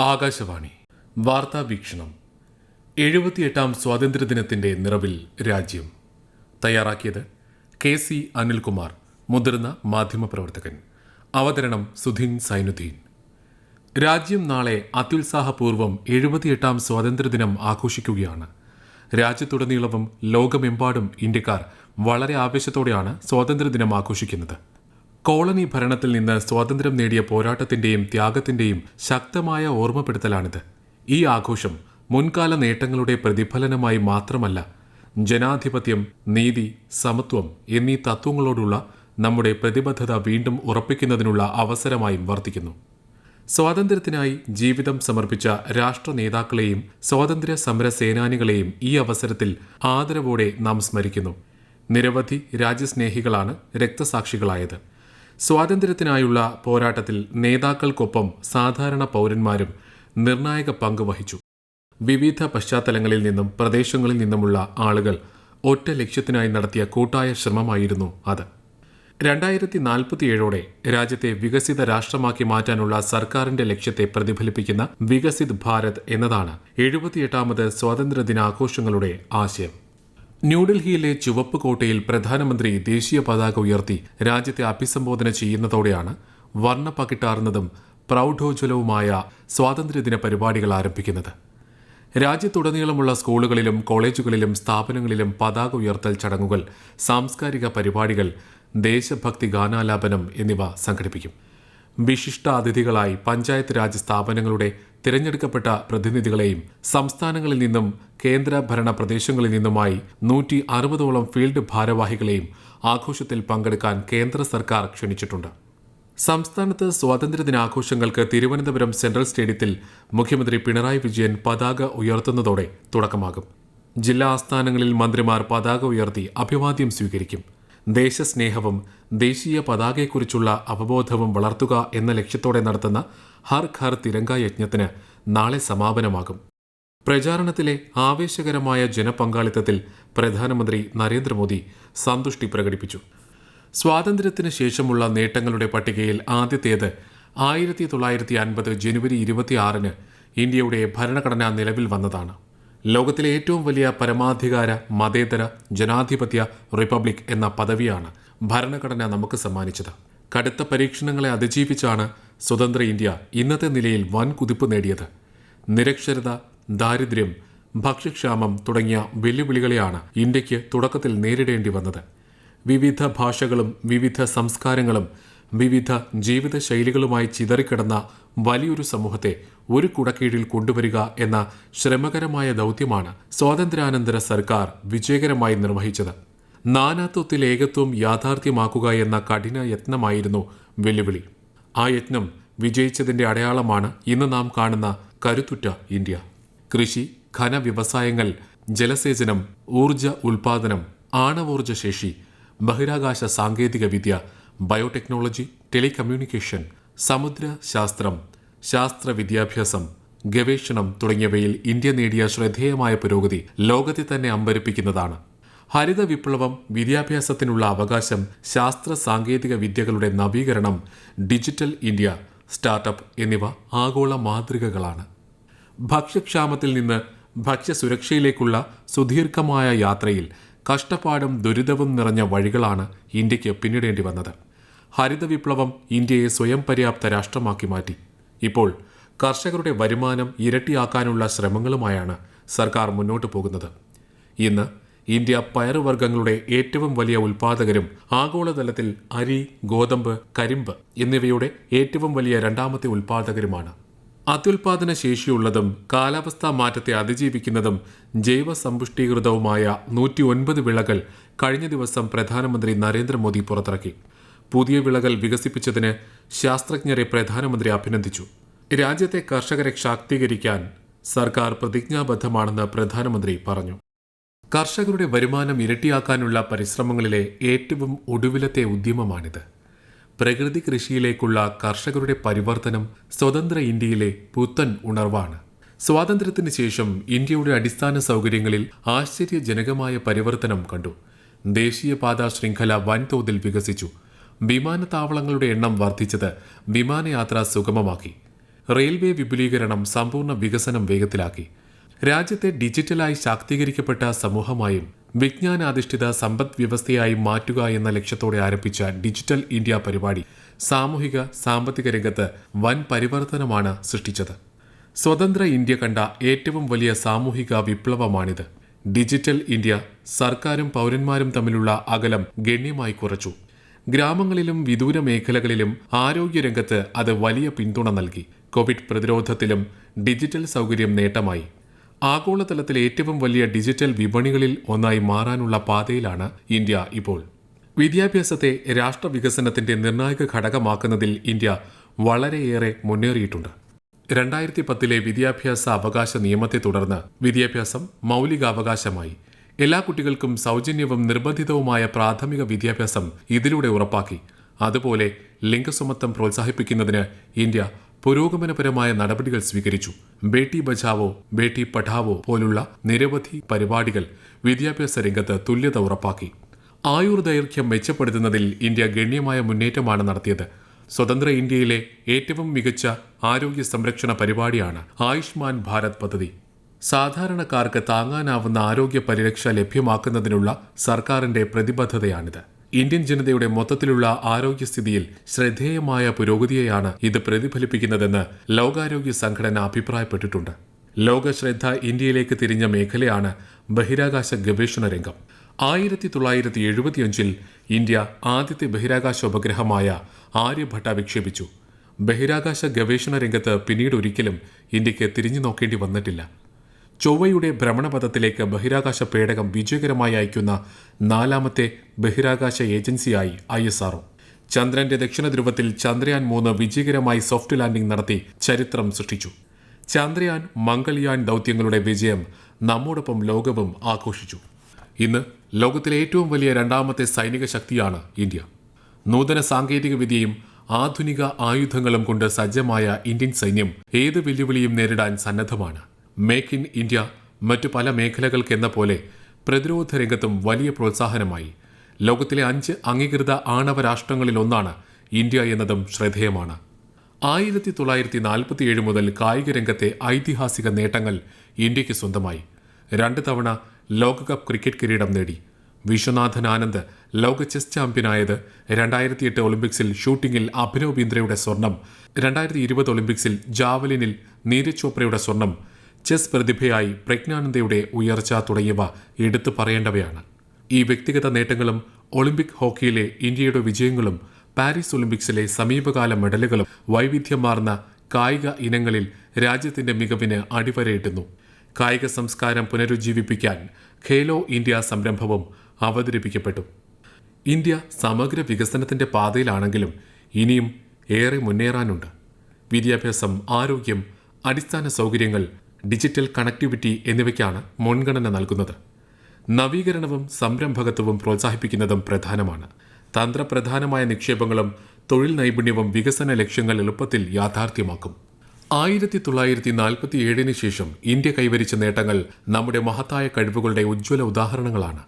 ആകാശവാണി. വാർത്താ വീക്ഷണം. എഴുപത്തിയെട്ടാം സ്വാതന്ത്ര്യദിനത്തിന്റെ നിറവിൽ രാജ്യം. തയ്യാറാക്കിയത് കെ സി അനിൽകുമാർ മുതിർന്ന മാധ്യമപ്രവർത്തകൻ. അവതരണം സുധീൻ സൈനുദ്ദീൻ. രാജ്യം നാളെ അത്യുത്സാഹപൂർവം എഴുപത്തിയെട്ടാം സ്വാതന്ത്ര്യദിനം ആഘോഷിക്കുകയാണ്. രാജ്യത്തുടനീളവും ലോകമെമ്പാടും ഇന്ത്യക്കാർ വളരെ ആവേശത്തോടെയാണ് സ്വാതന്ത്ര്യദിനം ആഘോഷിക്കുന്നത്. കോളനി ഭരണത്തിൽ നിന്ന് സ്വാതന്ത്ര്യം നേടിയ പോരാട്ടത്തിന്റെയും ത്യാഗത്തിന്റെയും ശക്തമായ ഓർമ്മപ്പെടുത്തലാണിത്. ഈ ആഘോഷം മുൻകാല നേട്ടങ്ങളുടെ പ്രതിഫലനമായി മാത്രമല്ല ജനാധിപത്യം നീതി സമത്വം എന്നീ തത്വങ്ങളോടുള്ള നമ്മുടെ പ്രതിബദ്ധത വീണ്ടും ഉറപ്പിക്കുന്നതിനുള്ള അവസരമായും വർത്തിക്കുന്നു സ്വാതന്ത്ര്യത്തിനായി ജീവിതം സമർപ്പിച്ച രാഷ്ട്ര നേതാക്കളെയും സ്വാതന്ത്ര്യ സമര സേനാനികളെയും ഈ അവസരത്തിൽ ആദരവോടെ നാം സ്മരിക്കുന്നു. നിരവധി രാജ്യസ്നേഹികളാണ് രക്തസാക്ഷികളായത്. സ്വാതന്ത്ര്യത്തിനായുള്ള പോരാട്ടത്തിൽ നേതാക്കൾക്കൊപ്പം സാധാരണ പൗരന്മാരും നിർണായക പങ്ക് വഹിച്ചു. വിവിധ പശ്ചാത്തലങ്ങളിൽ നിന്നും പ്രദേശങ്ങളിൽ നിന്നുമുള്ള ആളുകൾ ഒറ്റ ലക്ഷ്യത്തിനായി നടത്തിയ കൂട്ടായ ശ്രമമായിരുന്നു അത്. രണ്ടായിരത്തി നാൽപ്പത്തിയേഴോടെ രാജ്യത്തെ വികസിത രാഷ്ട്രമാക്കി മാറ്റാനുള്ള സർക്കാരിന്റെ ലക്ഷ്യത്തെ പ്രതിഫലിപ്പിക്കുന്ന വികസിത് ഭാരത് എന്നതാണ് എഴുപത്തിയെട്ടാമത് സ്വാതന്ത്ര്യദിനാഘോഷങ്ങളുടെ ആശയം. ന്യൂഡൽഹിയിലെ ചുവപ്പ് കോട്ടയിൽ പ്രധാനമന്ത്രി ദേശീയ പതാക ഉയർത്തി രാജ്യത്തെ അഭിസംബോധന ചെയ്യുന്നതോടെയാണ് വർണപ്പകിട്ടാർന്നതും പ്രൗഢോജ്വലവുമായ സ്വാതന്ത്ര്യദിന പരിപാടികൾ ആരംഭിക്കുന്നത്. രാജ്യത്തുടനീളമുള്ള സ്കൂളുകളിലും കോളേജുകളിലും സ്ഥാപനങ്ങളിലും പതാക ഉയർത്തൽ ചടങ്ങുകൾ സാംസ്കാരിക പരിപാടികൾ ദേശഭക്തി ഗാനാലാപനം എന്നിവ സംഘടിപ്പിക്കും. വിശിഷ്ട അതിഥികളായി പഞ്ചായത്ത് രാജ് സ്ഥാപനങ്ങളുടെ തിരഞ്ഞെടുക്കപ്പെട്ട പ്രതിനിധികളെയും സംസ്ഥാനങ്ങളിൽ നിന്നും കേന്ദ്ര ഭരണ പ്രദേശങ്ങളിൽ നിന്നുമായി നൂറ്റി അറുപതോളം ഫീൽഡ് ഭാരവാഹികളെയും ആഘോഷത്തിൽ പങ്കെടുക്കാൻ കേന്ദ്ര സർക്കാർ ക്ഷണിച്ചിട്ടുണ്ട്. സംസ്ഥാനത്ത് സ്വാതന്ത്ര്യദിനാഘോഷങ്ങൾക്ക് തിരുവനന്തപുരം സെൻട്രൽ സ്റ്റേഡിയത്തിൽ മുഖ്യമന്ത്രി പിണറായി വിജയൻ പതാക ഉയർത്തുന്നതോടെ തുടക്കമാകും. ജില്ലാ ആസ്ഥാനങ്ങളിൽ മന്ത്രിമാർ പതാക ഉയർത്തി അഭിവാദ്യം സ്വീകരിക്കും. ദേശസ്നേഹവും ദേശീയ പതാകയെക്കുറിച്ചുള്ള അവബോധവും വളർത്തുക എന്ന ലക്ഷ്യത്തോടെ നടത്തുന്ന ഹർ ഘർ തിരങ്ക യജ്ഞത്തിന് നാളെ സമാപനമാകും. പ്രചാരണത്തിലെ ആവേശകരമായ ജനപങ്കാളിത്തത്തിൽ പ്രധാനമന്ത്രി നരേന്ദ്രമോദി സന്തുഷ്ടി പ്രകടിപ്പിച്ചു. സ്വാതന്ത്ര്യത്തിന് ശേഷമുള്ള നേട്ടങ്ങളുടെ പട്ടികയിൽ ആദ്യത്തേത് ആയിരത്തി തൊള്ളായിരത്തി അൻപത് ജനുവരി ഇരുപത്തിയാറിന് ഇന്ത്യയുടെ ഭരണഘടന നിലവിൽ വന്നതാണ്. ലോകത്തിലെ ഏറ്റവും വലിയ പരമാധികാര മതേതര ജനാധിപത്യ റിപ്പബ്ലിക് എന്ന പദവിയാണ് ഭരണഘടന നമുക്ക് സമ്മാനിച്ചത്. കടുത്ത പരീക്ഷണങ്ങളെ അതിജീവിച്ചാണ് സ്വതന്ത്ര ഇന്ത്യ ഇന്നത്തെ നിലയിൽ വൻ കുതിപ്പ് നേടിയത്. നിരക്ഷരത ദാരിദ്ര്യം ഭക്ഷ്യക്ഷാമം തുടങ്ങിയ വെല്ലുവിളികളെയാണ് ഇന്ത്യയ്ക്ക് തുടക്കത്തിൽ നേരിടേണ്ടി വന്നത്. വിവിധ ഭാഷകളും വിവിധ സംസ്കാരങ്ങളും വിവിധ ജീവിതശൈലികളുമായി ചിതറിക്കിടന്ന വലിയൊരു സമൂഹത്തെ ഒരു കുടക്കീഴിൽ കൊണ്ടുവരിക എന്ന ശ്രമകരമായ ദൗത്യമാണ് സ്വാതന്ത്ര്യാനന്തര സർക്കാർ വിജയകരമായി നിർവഹിച്ചത്. നാനാത്വത്തിൽ ഏകത്വം യാഥാർത്ഥ്യമാക്കുക എന്ന കഠിന യത്നമായിരുന്നു വെല്ലുവിളി. ആ യത്നം വിജയിച്ചതിന്റെ അടയാളമാണ് ഇന്ന് നാം കാണുന്ന കരുത്തുറ്റ ഇന്ത്യ. കൃഷി ഖന വ്യവസായങ്ങൾ ജലസേചനം ഊർജ ഉൽപാദനം ആണവോർജ ശേഷി ബഹിരാകാശ സാങ്കേതിക വിദ്യ ബയോടെക്നോളജി ടെലികമ്മ്യൂണിക്കേഷൻ സമുദ്ര ശാസ്ത്രം ശാസ്ത്ര വിദ്യാഭ്യാസം ഗവേഷണം തുടങ്ങിയവയിൽ ഇന്ത്യ നേടിയ ശ്രദ്ധേയമായ പുരോഗതി ലോകത്തെ തന്നെ അമ്പരിപ്പിക്കുന്നതാണ്. ഹരിത വിപ്ലവം വിദ്യാഭ്യാസത്തിനുള്ള അവകാശം ശാസ്ത്ര സാങ്കേതിക വിദ്യകളുടെ നവീകരണം ഡിജിറ്റൽ ഇന്ത്യ സ്റ്റാർട്ടപ്പ് എന്നിവ ആഗോള മാതൃകകളാണ്. ഭക്ഷ്യക്ഷാമത്തിൽ നിന്ന് ഭക്ഷ്യസുരക്ഷയിലേക്കുള്ള സുദീർഘമായ യാത്രയിൽ കഷ്ടപ്പാടും ദുരിതവും നിറഞ്ഞ വഴികളാണ് ഇന്ത്യയ്ക്ക് പിന്നിടേണ്ടി വന്നത്. ഹരിത വിപ്ലവം ഇന്ത്യയെ സ്വയം പര്യാപ്ത രാഷ്ട്രമാക്കി മാറ്റി. ഇപ്പോൾ കർഷകരുടെ വരുമാനം ഇരട്ടിയാക്കാനുള്ള ശ്രമങ്ങളുമായാണ് സർക്കാർ മുന്നോട്ട് പോകുന്നത്. ഇന്ന് ഇന്ത്യ പയറുവർഗങ്ങളുടെ ഏറ്റവും വലിയ ഉൽപാദകരും ആഗോളതലത്തിൽ അരി ഗോതമ്പ് കരിമ്പ് എന്നിവയുടെ ഏറ്റവും വലിയ രണ്ടാമത്തെ ഉൽപാദകരുമാണ്. അത്യുൽപാദന ശേഷിയുള്ളതും കാലാവസ്ഥാ മാറ്റത്തെ അതിജീവിക്കുന്നതും ജൈവ സമ്പുഷ്ടീകൃതവുമായ നൂറ്റി ഒൻപത് വിളകൾ കഴിഞ്ഞ ദിവസം പ്രധാനമന്ത്രി നരേന്ദ്രമോദി പുറത്തിറക്കി. പുതിയ വിളകൾ വികസിപ്പിച്ചതിന് ശാസ്ത്രജ്ഞരെ പ്രധാനമന്ത്രി അഭിനന്ദിച്ചു. രാജ്യത്തെ കർഷകരെ ശാക്തീകരിക്കാൻ സർക്കാർ പ്രതിജ്ഞാബദ്ധമാണെന്ന് പ്രധാനമന്ത്രി പറഞ്ഞു. കർഷകരുടെ വരുമാനം ഇരട്ടിയാക്കാനുള്ള പരിശ്രമങ്ങളിലെ ഏറ്റവും ഒടുവിലത്തെ ഉദ്യമമാണിത്. പ്രകൃതി കൃഷിയിലേക്കുള്ള കർഷകരുടെ പരിവർത്തനം സ്വതന്ത്ര ഇന്ത്യയിലെ പുത്തൻ ഉണർവാണ്. സ്വാതന്ത്ര്യത്തിന് ശേഷം ഇന്ത്യയുടെ അടിസ്ഥാന സൗകര്യങ്ങളിൽ ആശ്ചര്യജനകമായ പരിവർത്തനം കണ്ടു. ദേശീയപാത ശൃംഖല വൻതോതിൽ വികസിച്ചു. വിമാനത്താവളങ്ങളുടെ എണ്ണം വർദ്ധിച്ചത് വിമാനയാത്ര സുഗമമാക്കി. റെയിൽവേ വിപുലീകരണം സമ്പൂർണ വികസനം വേഗത്തിലാക്കി. രാജ്യത്തെ ഡിജിറ്റലായി ശാക്തീകരിക്കപ്പെട്ട സമൂഹമായും വിജ്ഞാനാധിഷ്ഠിത സമ്പദ് വ്യവസ്ഥയായി മാറ്റുക എന്ന ലക്ഷ്യത്തോടെ ആരംഭിച്ച ഡിജിറ്റൽ ഇന്ത്യ പരിപാടി സാമൂഹിക സാമ്പത്തിക രംഗത്ത് വൻ പരിവർത്തനമാണ് സൃഷ്ടിച്ചത്. സ്വതന്ത്ര ഇന്ത്യ കണ്ട ഏറ്റവും വലിയ സാമൂഹിക വിപ്ലവമാണിത്. ഡിജിറ്റൽ ഇന്ത്യ സർക്കാരും പൗരന്മാരും തമ്മിലുള്ള അകലം ഗണ്യമായി കുറച്ചു. ഗ്രാമങ്ങളിലും വിദൂര മേഖലകളിലും ആരോഗ്യരംഗത്ത് അത് വലിയ പിന്തുണ നൽകി. കോവിഡ് പ്രതിരോധത്തിലും ഡിജിറ്റൽ സൗകര്യം നേട്ടമായി. ആഗോളതലത്തിൽ ഏറ്റവും വലിയ ഡിജിറ്റൽ വിപണികളിൽ ഒന്നായി മാറാനുള്ള പാതയിലാണ് ഇന്ത്യ ഇപ്പോൾ. വിദ്യാഭ്യാസത്തെ രാഷ്ട്രവികസനത്തിന്റെ നിർണായക ഘടകമാക്കുന്നതിൽ ഇന്ത്യ വളരെയേറെ മുന്നേറിയിട്ടുണ്ട്. രണ്ടായിരത്തി പത്തിലെ വിദ്യാഭ്യാസ അവകാശ നിയമത്തെ തുടർന്ന് വിദ്യാഭ്യാസം മൗലികാവകാശമായി. എല്ലാ കുട്ടികൾക്കും സൗജന്യവും നിർബന്ധിതവുമായ പ്രാഥമിക വിദ്യാഭ്യാസം ഇതിലൂടെ ഉറപ്പാക്കി. അതുപോലെ ലിംഗസമത്വം പ്രോത്സാഹിപ്പിക്കുന്നതിന് ഇന്ത്യ പുരോഗമനപരമായ നടപടികൾ സ്വീകരിച്ചു. ബേട്ടി ബച്ചാവോ ബേട്ടി പഠാവോ പോലുള്ള നിരവധി പരിപാടികൾ വിദ്യാഭ്യാസ രംഗത്ത് തുല്യത ഉറപ്പാക്കി. ആയുർ ദൈർഘ്യം മെച്ചപ്പെടുത്തുന്നതിൽ ഇന്ത്യ ഗണ്യമായ മുന്നേറ്റമാണ് നടത്തിയത്. സ്വതന്ത്ര ഇന്ത്യയിലെ ഏറ്റവും മികച്ച ആരോഗ്യ സംരക്ഷണ പരിപാടിയാണ് ആയുഷ്മാൻ ഭാരത് പദ്ധതി. സാധാരണക്കാർക്ക് താങ്ങാനാവുന്ന ആരോഗ്യ പരിരക്ഷ ലഭ്യമാക്കുന്നതിനുള്ള സർക്കാരിന്റെ പ്രതിബദ്ധതയാണിത്. ഇന്ത്യൻ ജനതയുടെ മൊത്തത്തിലുള്ള ആരോഗ്യസ്ഥിതിയിൽ ശ്രദ്ധേയമായ പുരോഗതിയെയാണ് ഇത് പ്രതിഫലിപ്പിക്കുന്നതെന്ന് ലോകാരോഗ്യ സംഘടന അഭിപ്രായപ്പെട്ടിട്ടുണ്ട്. ലോകശ്രദ്ധ ഇന്ത്യയിലേക്ക് തിരിഞ്ഞ മേഖലയാണ് ബഹിരാകാശ ഗവേഷണ രംഗം. ആയിരത്തി തൊള്ളായിരത്തി എഴുപത്തിയഞ്ചിൽ ഇന്ത്യ ആദ്യത്തെ ബഹിരാകാശ ഉപഗ്രഹമായ ആര്യഭട്ട വിക്ഷേപിച്ചു. ബഹിരാകാശ ഗവേഷണ രംഗത്ത് പിന്നീട് ഒരിക്കലും ഇന്ത്യയ്ക്ക് തിരിഞ്ഞു നോക്കേണ്ടി വന്നിട്ടില്ല. ചൊവ്വയുടെ ഭ്രമണപഥത്തിലേക്ക് ബഹിരാകാശ പേടകം വിജയകരമായി അയക്കുന്ന നാലാമത്തെ ബഹിരാകാശ ഏജൻസിയായി ഐ എസ് ആർഒ ചന്ദ്രന്റെ ദക്ഷിണ ധ്രുവത്തിൽ ചന്ദ്രയാൻ മൂന്ന് വിജയകരമായി സോഫ്റ്റ് ലാൻഡിംഗ് നടത്തി ചരിത്രം സൃഷ്ടിച്ചു. ചന്ദ്രയാൻ മംഗൾയാൻ ദൗത്യങ്ങളുടെ വിജയം നമ്മോടൊപ്പം ലോകവും ആഘോഷിച്ചു. ഇന്ന് ലോകത്തിലെ ഏറ്റവും വലിയ രണ്ടാമത്തെ സൈനിക ശക്തിയാണ് ഇന്ത്യ. നൂതന സാങ്കേതികവിദ്യയും ആധുനിക ആയുധങ്ങളും കൊണ്ട് സജ്ജമായ ഇന്ത്യൻ സൈന്യം ഏത് വെല്ലുവിളിയും നേരിടാൻ സന്നദ്ധമാണ്. മേക്ക് ഇൻ ഇന്ത്യ മറ്റു പല മേഖലകൾക്കെന്ന പോലെ പ്രതിരോധ രംഗത്തും വലിയ പ്രോത്സാഹനമായി. ലോകത്തിലെ അഞ്ച് അംഗീകൃത ആണവ രാഷ്ട്രങ്ങളിലൊന്നാണ് ഇന്ത്യ എന്നതും ശ്രദ്ധേയമാണ്. ആയിരത്തി തൊള്ളായിരത്തി നാൽപ്പത്തിയേഴ് മുതൽ കായിക രംഗത്തെ ഐതിഹാസിക നേട്ടങ്ങൾ ഇന്ത്യയ്ക്ക് സ്വന്തമായി. രണ്ട് തവണ ലോകകപ്പ് ക്രിക്കറ്റ് കിരീടം നേടി. വിശ്വനാഥൻ ആനന്ദ് ലോക ചെസ് ചാമ്പ്യനായത് രണ്ടായിരത്തി എട്ട് ഒളിമ്പിക്സിൽ ഷൂട്ടിംഗിൽ അഭിനവ് ബിന്ദ്രയുടെ സ്വർണം രണ്ടായിരത്തി ഇരുപത് ഒളിമ്പിക്സിൽ ജാവലിനിൽ നീരജ് ചോപ്രയുടെ സ്വർണം ചെസ് പ്രതിഭയായി പ്രജ്ഞാനന്ദയുടെ ഉയർച്ച തുടങ്ങിയവ എടുത്തു പറയേണ്ടവയാണ്. ഈ വ്യക്തിഗത നേട്ടങ്ങളും ഒളിമ്പിക് ഹോക്കിയിലെ ഇന്ത്യയുടെ വിജയങ്ങളും പാരീസ് ഒളിമ്പിക്സിലെ സമീപകാല മെഡലുകളും വൈവിധ്യമാർന്ന കായിക ഇനങ്ങളിൽ രാജ്യത്തിന്റെ മികവിന് അടിവരയിട്ടുന്നു കായിക സംസ്കാരം പുനരുജ്ജീവിപ്പിക്കാൻ ഖേലോ ഇന്ത്യ സംരംഭവും അവതരിപ്പിക്കപ്പെട്ടു. ഇന്ത്യ സമഗ്ര വികസനത്തിന്റെ പാതയിലാണെങ്കിലും ഇനിയും ഏറെ മുന്നേറാനുണ്ട്. വിദ്യാഭ്യാസം ആരോഗ്യം അടിസ്ഥാന സൗകര്യങ്ങൾ ഡിജിറ്റൽ കണക്ടിവിറ്റി എന്നിവയ്ക്കാണ് മുൻഗണന നൽകുന്നത്. നവീകരണവും സംരംഭകത്വവും പ്രോത്സാഹിപ്പിക്കുന്നതും പ്രധാനമാണ്. തന്ത്രപ്രധാനമായ നിക്ഷേപങ്ങളും തൊഴിൽ നൈപുണ്യവും വികസന ലക്ഷ്യങ്ങൾ എളുപ്പത്തിൽ യാഥാർത്ഥ്യമാക്കും. ആയിരത്തി തൊള്ളായിരത്തി നാൽപ്പത്തി ഏഴിന് ശേഷം ഇന്ത്യ കൈവരിച്ച നേട്ടങ്ങൾ നമ്മുടെ മഹത്തായ കഴിവുകളുടെ ഉജ്ജ്വല ഉദാഹരണങ്ങളാണ്.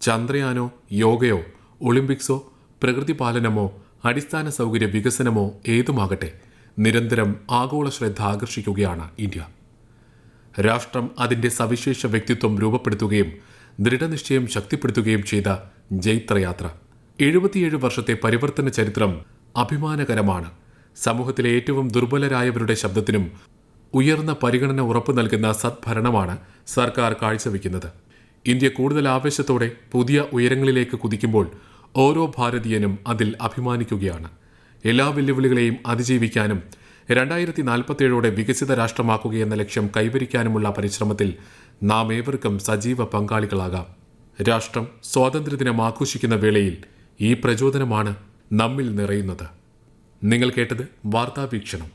ചന്ദ്രയാനോ യോഗയോ ഒളിമ്പിക്സോ പ്രകൃതി പാലനമോ അടിസ്ഥാന സൗകര്യ വികസനമോ ഏതുമാകട്ടെ നിരന്തരം ആഗോള ശ്രദ്ധ ആകർഷിക്കുകയാണ് ഇന്ത്യ. രാഷ്ട്രം അതിന്റെ സവിശേഷ വ്യക്തിത്വം രൂപപ്പെടുത്തുകയും ദൃഢനിശ്ചയം ശക്തിപ്പെടുത്തുകയും ചെയ്ത ജൈത്രയാത്ര. എഴുപത്തിയേഴ് വർഷത്തെ പരിവർത്തന ചരിത്രം അഭിമാനകരമാണ്. സമൂഹത്തിലെ ഏറ്റവും ദുർബലരായവരുടെ ശബ്ദത്തിനും ഉയർന്ന പരിഗണന ഉറപ്പു നൽകുന്ന സദ്ഭരണമാണ് സർക്കാർ കാഴ്ചവെക്കുന്നത്. ഇന്ത്യ കൂടുതൽ ആവേശത്തോടെ പുതിയ ഉയരങ്ങളിലേക്ക് കുതിക്കുമ്പോൾ ഓരോ ഭാരതീയനും അതിൽ അഭിമാനിക്കുകയാണ്. എല്ലാ വെല്ലുവിളികളെയും അതിജീവിക്കാനും രണ്ടായിരത്തി നാൽപ്പത്തേഴോടെ വികസിത രാഷ്ട്രമാക്കുകയെന്ന ലക്ഷ്യം കൈവരിക്കാനുമുള്ള പരിശ്രമത്തിൽ നാം ഏവർക്കും സജീവ പങ്കാളികളാകാം. രാഷ്ട്രം സ്വാതന്ത്ര്യദിനം ആഘോഷിക്കുന്ന വേളയിൽ ഈ പ്രചോദനമാണ് നമ്മിൽ നിറയുന്നത്. നിങ്ങൾ കേട്ടത് വാർത്താ വീക്ഷണം